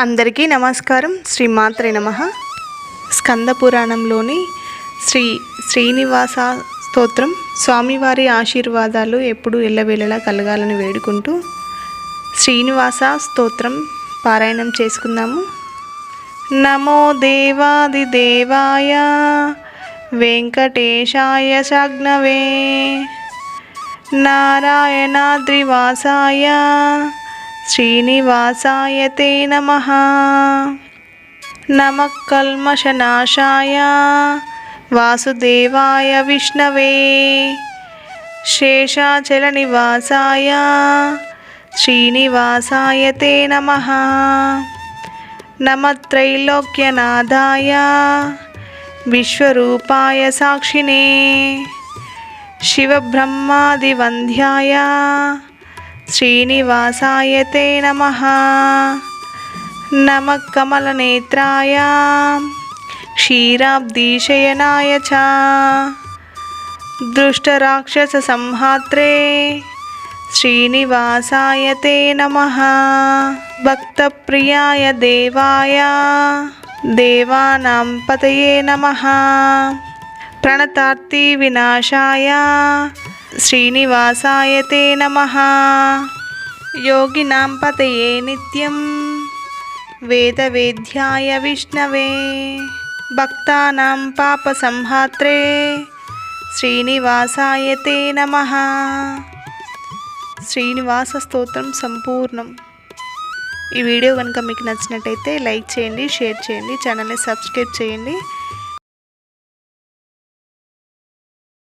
అందరికీ నమస్కారం. శ్రీ మాత్రే నమ. స్కంద పురాణంలోని శ్రీ శ్రీనివాస స్తోత్రం స్వామివారి ఆశీర్వాదాలు ఎప్పుడు ఎల్లవేళలా కలగాలని వేడుకుంటూ శ్రీనివాస స్తోత్రం పారాయణం చేసుకుందాము. నమో దేవాది దేవాయ వెంకటేశాయ శాగ్నవే. నారాయణాద్రివాసాయ శ్రీనివాసాయ తే నమ నమ కల్మషనాశాయ వాసుదేవాయ విష్ణవే శేషాచల నివాసాయ శ్రీనివాసాయ తే నమ నమ త్రైలోక్యనాథాయ విశ్వరూపాయ సాక్షినే శివబ్రహ్మాదివంధ్యాయ శ్రీనివాసాయ తే నమ నమ కమలనేత్రాయ క్షీరాబ్దీశయనాయ చ దృష్టరాక్షససంహాత్రే శ్రీనివాసాయ తే నమ భక్తప్రియాయ దేవాయ దేవానాం పతయే నమ ప్రణతార్తి వినాశాయ శ్రీనివాసాయ తే నమ యోగినాం పతయే నిత్యం వేదవేద్యాయ విష్ణవే భక్తానాం పాపసంహాత్రే శ్రీనివాసాయ తే నమ శ్రీనివాస స్తోత్రం సంపూర్ణం ఈ వీడియో కనుక మీకు నచ్చినట్టయితే లైక్ చేయండి షేర్ చేయండి ఛానల్ని సబ్స్క్రైబ్ చేయండి.